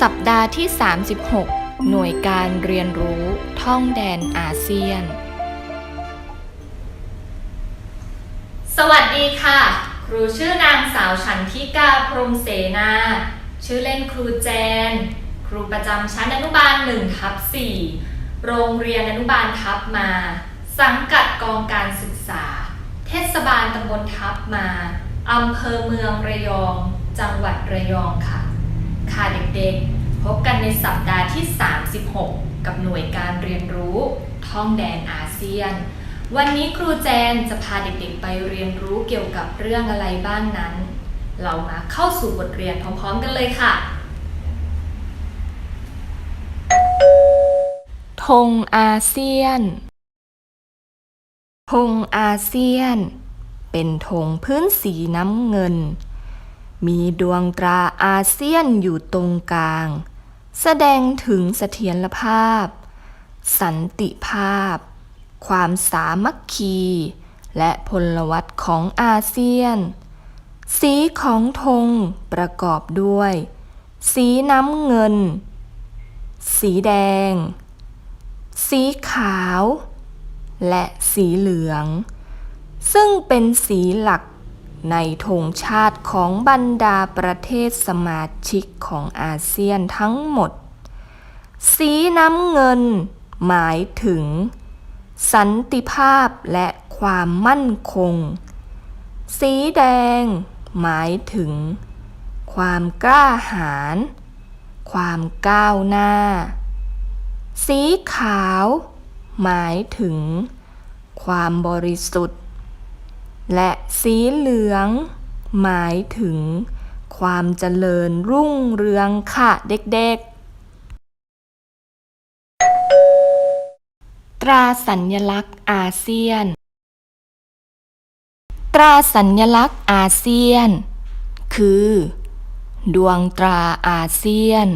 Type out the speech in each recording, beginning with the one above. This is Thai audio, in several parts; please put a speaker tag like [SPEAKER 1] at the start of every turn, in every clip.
[SPEAKER 1] สัปดาห์ที่ 36 หน่วยการเรียนรู้ท่องแดนอาเซียน สวัสดีค่ะ ครูชื่อนางสาวฉันทิกาพรมเสนา ชื่อเล่นครูแจน ครูประจำชั้นอนุบาล1ทับ4โรงเรียนอนุบาลทับมา สังกัดกองการศึกษา เทศบาลตำบลทับมาอำเภอเมืองระยอง จังหวัดระยองค่ะ ค่ะเด็กๆ พบกันในสัปดาห์ที่ 36 กับหน่วยการเรียนรู้ ท่องแดนอาเซียน วันนี้ครูแจนจะพาเด็กๆ ไปเรียนรู้เกี่ยวกับเรื่องอะไรบ้างนั้น เรามาเข้าสู่บทเรียนพร้อมๆกันเลยค่ะธงอาเซียนธงอาเซียน เป็นธงพื้นสีน้ำเงิน มีดวงตราอาเซียนอยู่ตรงกลาง แสดงถึงเสถียรภาพ สันติภาพ ความสามัคคี และพลวัตของอาเซียน สีของธงประกอบด้วย สีน้ำเงิน สีแดง สีขาว และสีเหลือง ซึ่งเป็นสีหลัก ในธงชาติของบรรดาประเทศสมาชิกของอาเซียนทั้งหมด สีน้ำเงิน หมายถึง สันติภาพและความมั่นคง สีแดง หมายถึง ความกล้าหาญความก้าวหน้า สีขาว หมายถึง ความบริสุทธิ์ และสีเหลือง หมายถึง ความเจริญรุ่งเรืองค่ะเด็กๆ ตราสัญลักษณ์อาเซียน ตราสัญลักษณ์อาเซียน คือ ดวงตราอาเซียน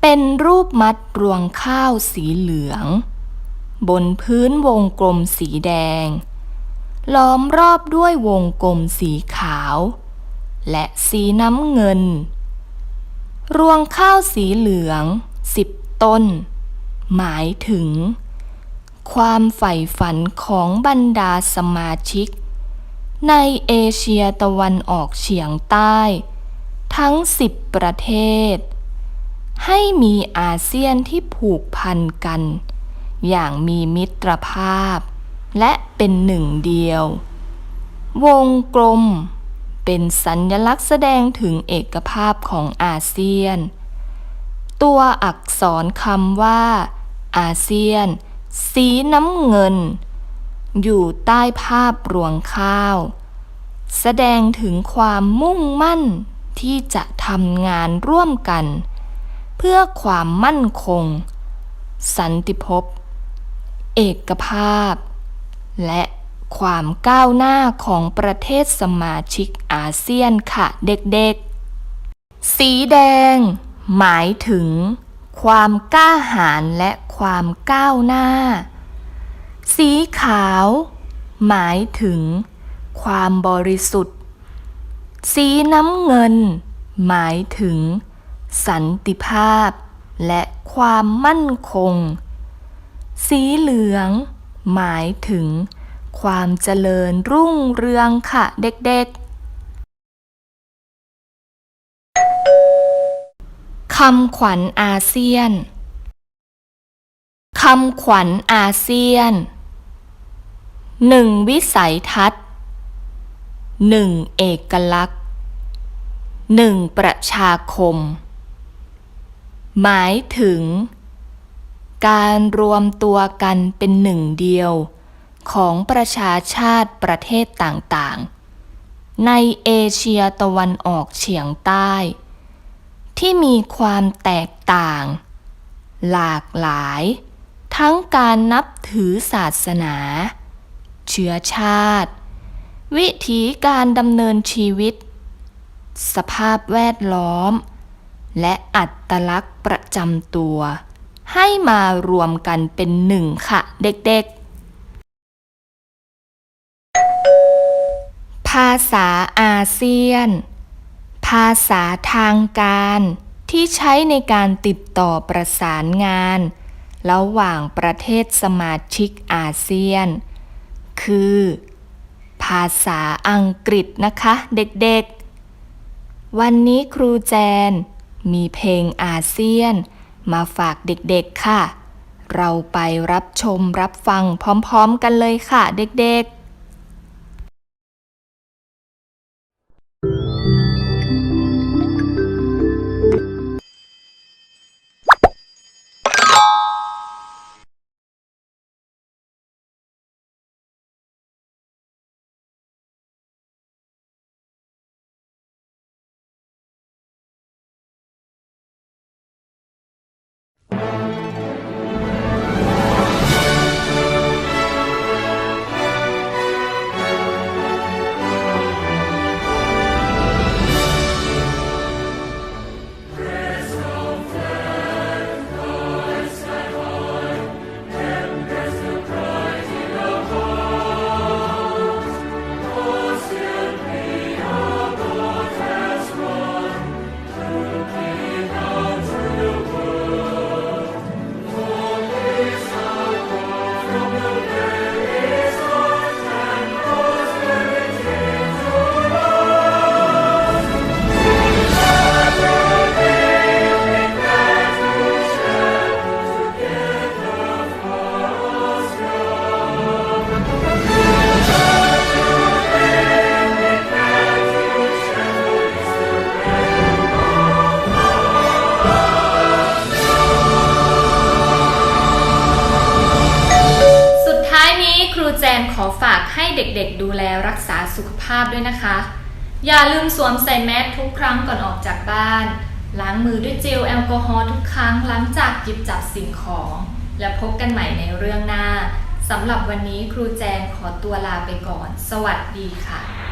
[SPEAKER 1] เป็นรูปมัดรวงข้าวสีเหลือง บนพื้นวงกลมสีแดง ล้อมรอบด้วยวงกลมสีขาว และสีน้ำเงิน รวงข้าวสีเหลืองสิบต้น หมายถึง ความใฝ่ฝันของบรรดาสมาชิก ในเอเชียตะวันออกเฉียงใต้ ทั้งสิบประเทศ ให้มีอาเซียนที่ผูกพันกัน อย่างมีมิตรภาพ และเป็นหนึ่งเดียว วงกลม เป็นสัญลักษณ์แสดงถึงเอกภาพของอาเซียน ตัวอักษรคำว่า อาเซียน สีน้ำเงิน อยู่ใต้ภาพรวงข้าว แสดงถึงความมุ่งมั่นที่จะทำงานร่วมกัน เพื่อความมั่นคง สันติภพ เอกภาพ และความก้าวหน้าของประเทศสมาชิกอาเซียนค่ะเด็กๆ สีแดง หมายถึง ความกล้าหาญและความก้าวหน้า สีขาว หมายถึง ความบริสุทธิ์ สีน้ำเงิน หมายถึง สันติภาพ และความมั่นคง สีเหลือง หมายถึง ความเจริญรุ่งเรืองค่ะเด็กๆ คำขวัญอาเซียน คำขวัญอาเซียนหนึ่งวิสัยทัศน์หนึ่งเอกลักษณ์หนึ่งประชาคม หมายถึง การรวมตัวกันเป็นหนึ่งเดียว ของประชาชาติประเทศต่างๆ ในเอเชียตะวันออกเฉียงใต้ ที่มีความแตกต่าง หลากหลาย ทั้งการนับถือศาสนา เชื้อชาติ วิถีการดำเนินชีวิต สภาพแวดล้อม และอัตลักษณ์ประจำตัว ให้มารวมกันเป็นหนึ่งค่ะ เด็กๆ ภาษาอาเซียน ภาษาทางการที่ใช้ในการติดต่อประสานงาน ระหว่างประเทศสมาชิกอาเซียน คือ ภาษาอังกฤษนะคะเด็กๆ วันนี้ครูแจน มีเพลงอาเซียน มาฝากเด็กๆค่ะ เราไปรับชมรับฟังพร้อมๆกันเลยค่ะเด็กๆ ฝากให้เด็กๆดูแลรักษาสุขภาพด้วยนะคะ อย่าลืมสวมใส่แมสทุกครั้งก่อนออกจากบ้าน ล้างมือด้วยเจลแอลกอฮอล์ทุกครั้งหลังจากหยิบจับสิ่งของ และพบกันใหม่ในเรื่องหน้าสำหรับวันนี้ครูแจงขอตัวลาไปก่อน สวัสดีค่ะ